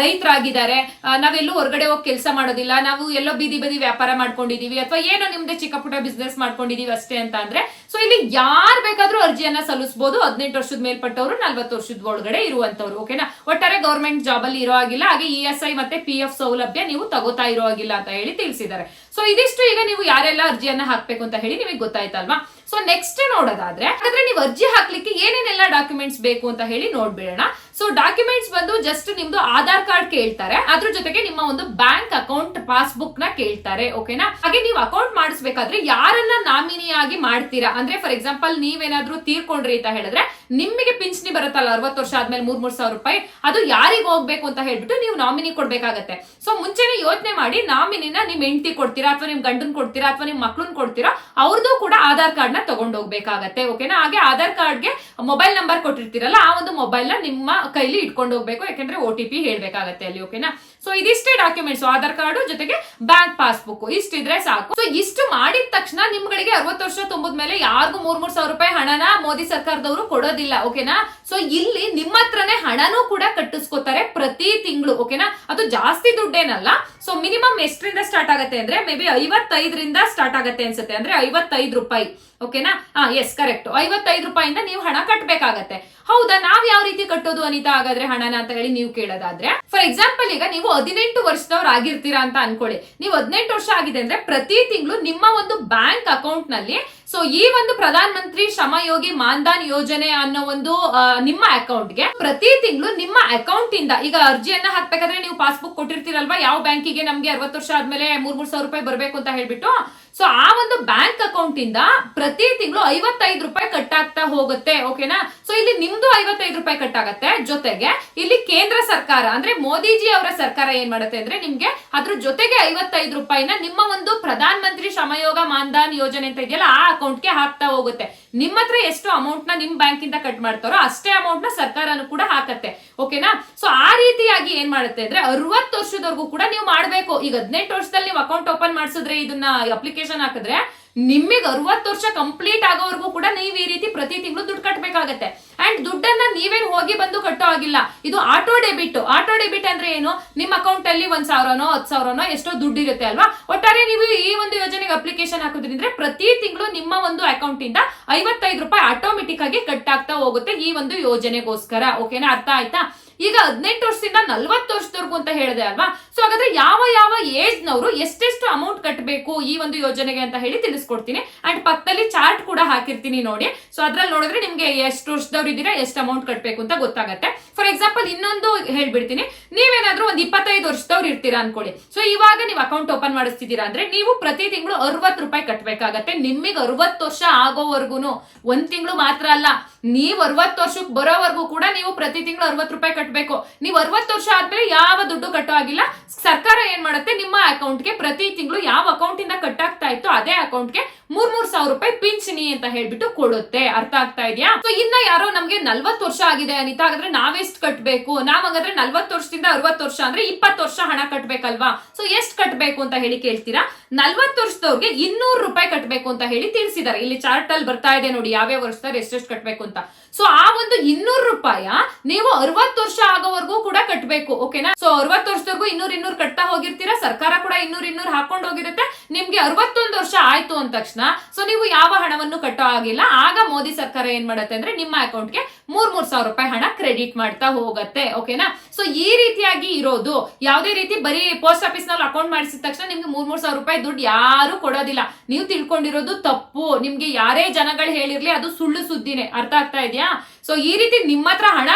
ರೈತರಾಗಿದ್ದಾರೆ. ನಾವೆಲ್ಲೂ ಹೊರಗಡೆ ಹೋಗಿ ಕೆಲಸ ಮಾಡೋದಿಲ್ಲ. ನಾವು ಎಲ್ಲೋ ಬೀದಿ ಬದಿ ವ್ಯಾಪಾರ ಮಾಡ್ಕೊಂಡಿದೀವಿ ಅಥವಾ ಏನೋ ನಿಮ್ದೆ ಚಿಕ್ಕ ಪುಟ್ಟ ಬಿಸ್ನೆಸ್ ಮಾಡ್ಕೊಂಡಿದೀವಿ ಅಷ್ಟೇ ಅಂತ ಅಂದ್ರೆ ಸೊ ಇಲ್ಲಿ ಯಾರು ಅರ್ಜಿಯನ್ನ ಸಲ್ಲಿಸಬಹುದು ಹದಿನೆಂಟು ವರ್ಷದ ಮೇಲ್ಪಟ್ಟವರು, ನಲ್ವತ್ತು ವರ್ಷದ ಒಳಗಡೆ ಇರುವಂತವ್ರು ಓಕೆನಾ ಒಟ್ಟಾರೆ ಗೌರ್ಮೆಂಟ್ ಜಾಬ್ ಅಲ್ಲಿ ಇರೋ ಆಗಿಲ್ಲ ಹಾಗೆ ಇ ಎಸ್ ಐ ಮತ್ತೆ ಪಿ ಎಫ್ ಸೌಲಭ್ಯ ನೀವು ತಗೋತಾ ಇರೋ ಆಗಿಲ್ಲ ಅಂತ ಹೇಳಿ ತಿಳಿಸಿದ್ದಾರೆ. ಸೊ ಇದಿಷ್ಟು ಈಗ ನೀವು ಯಾರೆಲ್ಲ ಅರ್ಜಿಯನ್ನ ಹಾಕ್ಬೇಕು ಅಂತ ಹೇಳಿ ನಿಮಗೆ ಗೊತ್ತಾಯ್ತಲ್ವಾ? ಸೊ ನೆಕ್ಸ್ಟ್ ನೋಡೋದಾದ್ರೆ, ಹಾಗಾದ್ರೆ ನೀವು ಅರ್ಜಿ ಹಾಕ್ಲಿಕ್ಕೆ ಏನೇನೆಲ್ಲ ಡಾಕ್ಯುಮೆಂಟ್ಸ್ ಬೇಕು ಅಂತ ಹೇಳಿ ನೋಡ್ಬಿಡೋಣ. ಸೊ ಡಾಕ್ಯುಮೆಂಟ್ಸ್ ಬಂದು ಜಸ್ಟ್ ನಿಮ್ದು ಆಧಾರ್ ಕಾರ್ಡ್ ಕೇಳ್ತಾರೆ. ಅದ್ರ ಜೊತೆಗೆ ನಿಮ್ಮ ಒಂದು ಬ್ಯಾಂಕ್ ಅಕೌಂಟ್ ಪಾಸ್ಬುಕ್ನ ಕೇಳ್ತಾರೆ ಓಕೆನಾ ಹಾಗೆ ನೀವು ಅಕೌಂಟ್ ಮಾಡಿಸ್ಬೇಕಾದ್ರೆ ಯಾರನ್ನ ನಾಮಿನಿಯಾಗಿ ಮಾಡ್ತೀರಾ? ಅಂದ್ರೆ ಫಾರ್ ಎಕ್ಸಾಂಪಲ್ ನೀವೇನಾದ್ರೂ ತೀರ್ಕೊಂಡ್ರಿ ಅಂತ ಹೇಳಿದ್ರೆ ನಿಮಗೆ ಪಿಂಚಣಿ ಬರುತ್ತಲ್ಲ, ಅರವತ್ತು ವರ್ಷ ಆದ್ಮೇಲೆ ಮೂರ್ ಮೂರ್ ಸಾವಿರ ರೂಪಾಯಿ? ಅದು ಯಾರಿಗೆ ಹೋಗ್ಬೇಕು ಅಂತ ಹೇಳ್ಬಿಟ್ಟು ನೀವು ನಾಮಿನಿ ಕೊಡ್ಬೇಕಾಗತ್ತೆ. ಸೊ ಮುಂಚೆನೆ ಯೋಚನೆ ಮಾಡಿ ನಾಮಿನಿನ ನಿಮ್ ಹೆಂಡತಿ ಕೊಡ್ತೀರಾ, ಅಥವಾ ನಿಮ್ ಗಂಡನ್ ಕೊಡ್ತೀರಾ, ಅಥವಾ ನಿಮ್ ಮಕ್ಳನ್ ಕೊಡ್ತೀರಾ ಅವ್ರದ್ದು ಕೂಡ ಆಧಾರ್ ಕಾರ್ಡ್ ನ ತಗೊಂಡು ಹೋಗ್ಬೇಕಾಗತ್ತೆ ಓಕೆನಾ ಹಾಗೆ ಆಧಾರ್ ಕಾರ್ಡ್ಗೆ ಮೊಬೈಲ್ ನಂಬರ್ ಕೊಟ್ಟಿರ್ತೀರಲ್ಲ, ಆ ಒಂದು ಮೊಬೈಲ್ ನಿಮ್ಮ ಕೈಲಿ ಇಟ್ಕೊಂಡು ಹೋಗ್ಬೇಕು ಯಾಕಂದ್ರೆ ಒ ಟಿ ಪಿ ಹೇಳ್ಬೇಕಾಗತ್ತೆ ಅಲ್ಲಿ ಓಕೆನಾ ಸೊ ಇದಿಷ್ಟೇ ಡಾಕ್ಯುಮೆಂಟ್ಸ್ ಆಧಾರ್ ಕಾರ್ಡ್ ಜೊತೆಗೆ ಬ್ಯಾಂಕ್ ಪಾಸ್ಬುಕ್ ಇಷ್ಟಿದ್ರೆ ಸಾಕು. ಸೊ ಇಷ್ಟು ಮಾಡಿದ ತಕ್ಷಣ ನಿಮ್ಗಳಿಗೆ ಅರವತ್ತು ವರ್ಷ ತುಂಬಿದ ಮೇಲೆ ಯಾರಿಗೂ ಮೂರ್ ಮೂರ್ ಸಾವಿರ ರೂಪಾಯಿ ಹಣನ ಮೋದಿ ಸರ್ಕಾರದವರು ಕೊಡೋದಿಲ್ಲ ಓಕೆನಾ ಸೊ ಇಲ್ಲಿ ನಿಮ್ಮ ಹತ್ರನೇ ಹಣನೂ ಕೂಡ ಕಟ್ಟಿಸ್ಕೋತಾರೆ ಪ್ರತಿ ತಿಂಗಳು ಓಕೆನಾ ಅದು ಜಾಸ್ತಿ ದುಡ್ಡೇನಲ್ಲ. ಸೊ ಮಿನಿಮಮ್ ಎಷ್ಟರಿಂದ ಸ್ಟಾರ್ಟ್ ಆಗುತ್ತೆ ಅಂದ್ರೆ ಮೇ ಬಿ ಐವತ್ತೈದರಿಂದ ಸ್ಟಾರ್ಟ್ ಆಗುತ್ತೆ ಅನ್ಸುತ್ತೆ. ಅಂದ್ರೆ ಐವತ್ತೈದು ರೂಪಾಯಿ ಓಕೆನಾ ಹಾ ಎಸ್ ಕರೆಕ್ಟ್ ಐವತ್ತೈದು ರೂಪಾಯಿಂದ ನೀವು ಹಣ ಕಟ್ಟಬೇಕಾಗತ್ತೆ ಹೌದಾ, ನಾವ್ ಯಾವ ರೀತಿ ಕಟ್ಟೋದು ಅನಿತಾ? ಹಾಗಾದ್ರೆ ಹಣನ ಅಂತ ಹೇಳಿ ನೀವು ಕೇಳೋದಾದ್ರೆ ಫಾರ್ ಎಕ್ಸಾಂಪಲ್ ಈಗ ನೀವು ಹದಿನೆಂಟು ವರ್ಷದವ್ರು ಆಗಿರ್ತೀರಾ ಅಂತ ಅನ್ಕೊಳ್ಳಿ. ನೀವು ಹದಿನೆಂಟು ವರ್ಷ ಆಗಿದೆ ಅಂದ್ರೆ ಪ್ರತಿ ತಿಂಗಳು ನಿಮ್ಮ ಒಂದು ಬ್ಯಾಂಕ್ ಅಕೌಂಟ್ನಲ್ಲಿ ಸೊ ಈ ಒಂದು ಪ್ರಧಾನ ಮಂತ್ರಿ ಶ್ರಮಯೋಗಿ ಮಾನ್ದಾನ್ ಯೋಜನೆ ಅನ್ನೋ ಒಂದು ನಿಮ್ಮ ಅಕೌಂಟ್ಗೆ ಪ್ರತಿ ತಿಂಗಳು ನಿಮ್ಮ ಅಕೌಂಟ್ ಇಂದ ಈಗ ಅರ್ಜಿಯನ್ನ ಹಾಕ್ಬೇಕಾದ್ರೆ ನೀವು ಪಾಸ್ಬುಕ್ ಕೊಟ್ಟಿರ್ತೀರಲ್ವಾ? ಯಾವ ಬ್ಯಾಂಕಿಗೆ ನಮ್ಗೆ ಅರವತ್ತು ವರ್ಷ ಆದ್ಮೇಲೆ ಮೂರ್ ಮೂರ್ ಸಾವಿರ ರೂಪಾಯಿ ಬರ್ಬೇಕು ಅಂತ ಹೇಳ್ಬಿಟ್ಟು ಸೊ ಆ ಒಂದು ಬ್ಯಾಂಕ್ ಅಕೌಂಟ್ ಇಂದ ಪ್ರತಿ ತಿಂಗಳು ಐವತ್ತೈದು ರೂಪಾಯಿ ಕಟ್ ಆಗ್ತಾ ಹೋಗುತ್ತೆ ಓಕೆನಾ ಸೊ ಇಲ್ಲಿ ನಿಮ್ದು ಐವತ್ತೈದು ರೂಪಾಯಿ ಕಟ್ ಆಗತ್ತೆ ಜೊತೆಗೆ ಇಲ್ಲಿ ಕೇಂದ್ರ ಸರ್ಕಾರ, ಅಂದ್ರೆ ಮೋದಿಜಿ ಅವರ ಸರ್ಕಾರ ಏನ್ ಮಾಡುತ್ತೆ ಅಂದ್ರೆ ನಿಮ್ಗೆ ಅದ್ರ ಜೊತೆಗೆ ಐವತ್ತೈದು ರೂಪಾಯಿನ ನಿಮ್ಮ ಒಂದು ಪ್ರಧಾನ ಮಂತ್ರಿ ಶ್ರಮಯೋಗ ಮಾನ್ದಾನ್ ಯೋಜನೆ ಅಂತ ಇದೆಯಲ್ಲ, ಆ ಅಕೌಂಟ್ಗೆ ಹಾಕ್ತಾ ಹೋಗುತ್ತೆ. ನಿಮ್ಮ ಹತ್ರ ಎಷ್ಟು ಅಮೌಂಟ್ನ ನಿಮ್ ಬ್ಯಾಂಕ್ ಇಂದ ಕಟ್ ಮಾಡ್ತಾರೋ ಅಷ್ಟೇ ಅಮೌಂಟ್ನ ಸರ್ಕಾರನು ಕೂಡ ಹಾಕತ್ತೆ ಓಕೆನಾ ಸೊ ಆ ರೀತಿಯಾಗಿ ಏನ್ ಮಾಡುತ್ತೆ ಅಂದ್ರೆ ಅರವತ್ತು ವರ್ಷದವರೆಗೂ ಕೂಡ ನೀವು ಮಾಡಬೇಕು. ಈಗ ಹದಿನೆಂಟು ವರ್ಷದಲ್ಲಿ ನೀವು ಅಕೌಂಟ್ ಓಪನ್ ಮಾಡಿಸಿದ್ರೆ ಇದನ್ನ ಅಪ್ಲಿಕೇಶನ್ ಹಾಕಿದ್ರೆ ನಿಮಗೆ ಅರವತ್ತು ವರ್ಷ ಕಂಪ್ಲೀಟ್ ಆಗೋವರೆಗೂ ಕೂಡ ನೀವು ಈ ರೀತಿ ಪ್ರತಿ ತಿಂಗಳು ದುಡ್ಡು ಕಟ್ಟಬೇಕಾಗತ್ತೆ ಅಂಡ್ ದುಡ್ಡನ್ನ ನೀವೇನು ಹೋಗಿ ಬಂದು ಕಟ್ಟೋ ಆಗಿಲ್ಲ ಇದು ಆಟೋ ಡೆಬಿಟ್ ಆಟೋ ಡೆಬಿಟ್ ಅಂದ್ರೆ ಏನು? ನಿಮ್ಮ ಅಕೌಂಟ್ ಅಲ್ಲಿ ಒಂದ್ ಸಾವಿರನೋ, ಹತ್ತು ಸಾವಿರನೋ ಎಷ್ಟೋ ದುಡ್ಡು ಇರುತ್ತೆ ಅಲ್ವಾ? ಒಟ್ಟಾರೆ ನೀವು ಈ ಒಂದು ಯೋಜನೆಗೆ ಅಪ್ಲಿಕೇಶನ್ ಹಾಕೋದ್ರಿಂದ ಪ್ರತಿ ತಿಂಗಳು ನಿಮ್ಮ ಒಂದು ಅಕೌಂಟ್ ಇಂದ ಐವತ್ತೈದು ರೂಪಾಯಿ ಆಟೋಮೆಟಿಕ್ ಆಗಿ ಕಟ್ ಆಗ್ತಾ ಹೋಗುತ್ತೆ ಈ ಒಂದು ಯೋಜನೆಗೋಸ್ಕರ. ಓಕೆನಾ ಅರ್ಥ ಆಯ್ತಾ? ಈಗ ಹದಿನೆಂಟು ವರ್ಷದಿಂದ ನಲ್ವತ್ತು ವರ್ಷದವರೆಗೂ ಅಂತ ಹೇಳಿದೆ ಅಲ್ವಾ? ಸೊ ಹಾಗಾದ್ರೆ ಯಾವ ಯಾವ ಏಜ್ ನವರು ಎಷ್ಟೆಷ್ಟು ಅಮೌಂಟ್ ಕಟ್ಟಬೇಕು ಈ ಒಂದು ಯೋಜನೆಗೆ ಅಂತ ಹೇಳಿ ತಿಳಿಸ್ಕೊಡ್ತೀನಿ. ಅಂಡ್ ಪಕ್ಕದಲ್ಲಿ ಚಾರ್ಟ್ ಕೂಡ ಹಾಕಿರ್ತೀನಿ ನೋಡಿ. ಸೊ ಅದ್ರಲ್ಲಿ ನೋಡಿದ್ರೆ ನಿಮ್ಗೆ ಎಷ್ಟು ವರ್ಷದವ್ರು ಇದ್ದೀರಾ, ಎಷ್ಟು ಅಮೌಂಟ್ ಕಟ್ಟಬೇಕು ಅಂತ ಗೊತ್ತಾಗುತ್ತೆ. ಫಾರ್ ಎಕ್ಸಾಂಪಲ್ ಇನ್ನೊಂದು ಹೇಳ್ಬಿಡ್ತೀನಿ. ನೀವೇನಾದ್ರೂ ಒಂದು ಇಪ್ಪತ್ತೈದು ವರ್ಷದವ್ರು ಇರ್ತೀರಾ ಅನ್ಕೊಳ್ಳಿ. ಸೊ ಇವಾಗ ನೀವು ಅಕೌಂಟ್ ಓಪನ್ ಮಾಡಿಸ್ತಿದ್ದೀರಾ ಅಂದ್ರೆ ನೀವು ಪ್ರತಿ ತಿಂಗಳು ಅರವತ್ತು ರೂಪಾಯಿ ಕಟ್ಟಬೇಕಾಗತ್ತೆ ನಿಮಗೆ ಅರವತ್ತು ವರ್ಷ ಆಗೋವರೆಗೂ ಒಂದ್ ತಿಂಗಳು ಮಾತ್ರ ಅಲ್ಲ. ನೀವ್ ಅರವತ್ತು ವರ್ಷಕ್ಕೆ ಬರೋವರೆಗೂ ಕೂಡ ನೀವು ಪ್ರತಿ ತಿಂಗಳು ಅರವತ್ತು ರೂಪಾಯಿ ಕಟ್ಟಬೇಕು ನೀವು ಅರವತ್ತು ವರ್ಷ ಆದ್ಮೇಲೆ ಯಾವ ದುಡ್ಡು ಕಟ್ಟೋ ಆಗಿಲ್ಲ ಸರ್ಕಾರ ಏನ್ ಮಾಡುತ್ತೆ? ನಿಮ್ಮ ಅಕೌಂಟ್ಗೆ ಪ್ರತಿ ತಿಂಗಳು ಯಾವ ಅಕೌಂಟ್ ಇಂದ ಕಟ್ ಆಗ್ತಾ ಇತ್ತು ಅದೇ ಅಕೌಂಟ್ಗೆ ಮೂರ್ ಮೂರ್ ಸಾವಿರ ರೂಪಾಯಿ ಪಿಂಚಣಿ ಅಂತ ಹೇಳ್ಬಿಟ್ಟು ಕೊಡುತ್ತೆ. ಅರ್ಥ ಆಗ್ತಾ ಇದೆಯಾ? ಸೊ ಇನ್ನ ಯಾರೋ ನಮ್ಗೆ ನಲ್ವತ್ ವರ್ಷ ಆಗಿದೆ ಅನಿತಾ. ಹಾಗಾದ್ರೆ ನಾವೆಷ್ಟು ಕಟ್ಬೇಕು? ನಾವ್ ಹಂಗಾದ್ರೆ ನಲ್ವತ್ ವರ್ಷದಿಂದ ಅರವತ್ತು ವರ್ಷ ಅಂದ್ರೆ ಇಪ್ಪತ್ತು ವರ್ಷ ಹಣ ಕಟ್ಬೇಕಲ್ವಾ? ಸೊ ಎಷ್ಟ್ ಕಟ್ಬೇಕು ಅಂತ ಹೇಳಿ ಕೇಳ್ತೀರಾ? ನಲ್ವತ್ ವರ್ಷದವ್ರಿಗೆ ಇನ್ನೂರು ರೂಪಾಯಿ ಕಟ್ಬೇಕು ಅಂತ ಹೇಳಿ ತಿಳಿಸಿದ್ದಾರೆ. ಇಲ್ಲಿ ಚಾರ್ಟ್ ಅಲ್ಲಿ ಬರ್ತಾ ಇದೆ ನೋಡಿ, ಯಾವ್ಯಾವ ವರ್ಷದವ್ರು ಎಷ್ಟೆಷ್ಟು ಕಟ್ಬೇಕು ಅಂತ. ಸೊ ಆ ಒಂದು ಇನ್ನೂರು ರೂಪಾಯ ನೀವು ಅರವತ್ತು ವರ್ಷ ಆಗೋವರೆಗೂ ಕೂಡ ಕಟ್ಬೇಕು ಓಕೆನಾ ಸೊ ಅರವತ್ ವರ್ಷದವರೆಗೂ ಇನ್ನೂರ್ ಇನ್ನೂರ್ ಕಟ್ತಾ ಹೋಗಿರ್ತೀರಾ? ಸರ್ಕಾರ ಕೂಡ ಇನ್ನೂರ್ ಇನ್ನೂರ್ ಹಾಕೊಂಡು ಹೋಗಿರುತ್ತೆ. ನಿಮ್ಗೆ ಅರವತ್ತೊಂದು ವರ್ಷ ಆಯ್ತು ಅಂದ ತಕ್ಷಣ ಸೊ ನೀವು ಯಾವ ಹಣವನ್ನು ಕಟ್ಟೋ ಆಗಿಲ್ಲ ಆಗ ಮೋದಿ ಸರ್ಕಾರ ಏನ್ ಮಾಡುತ್ತೆ ಅಂದ್ರೆ ನಿಮ್ಮ ಅಕೌಂಟ್ಗೆ ಮೂರ್ ಮೂರ್ ಸಾವಿರ ರೂಪಾಯಿ ಹಣ ಕ್ರೆಡಿಟ್ ಮಾಡ್ತಾ ಹೋಗುತ್ತೆ ಓಕೆನಾ ಸೊ ಈ ರೀತಿಯಾಗಿ ಇರೋದು, ಯಾವುದೇ ರೀತಿ ಬರೀ ಪೋಸ್ಟ್ ಆಫೀಸ್ನಲ್ಲಿ ಅಕೌಂಟ್ ಮಾಡಿಸಿದ ತಕ್ಷಣ ನಿಮ್ಗೆ ಮೂರ್ ಮೂರ್ ಸಾವಿರ ರೂಪಾಯಿ ದುಡ್ಡು ಯಾರು ಕೊಡೋದಿಲ್ಲ. ನೀವು ತಿಳ್ಕೊಂಡಿರೋದು ತಪ್ಪು. ನಿಮ್ಗೆ ಯಾರೇ ಜನಗಳು ಹೇಳಿರ್ಲಿ ಅದು ಸುಳ್ಳು ಸುದ್ದಿನೇ. ಅರ್ಥ ಆಗ್ತಾ ಇದೆಯಾ? ಸೊ ಈ ರೀತಿ ನಿಮ್ಮ ಹತ್ರ ಹಣ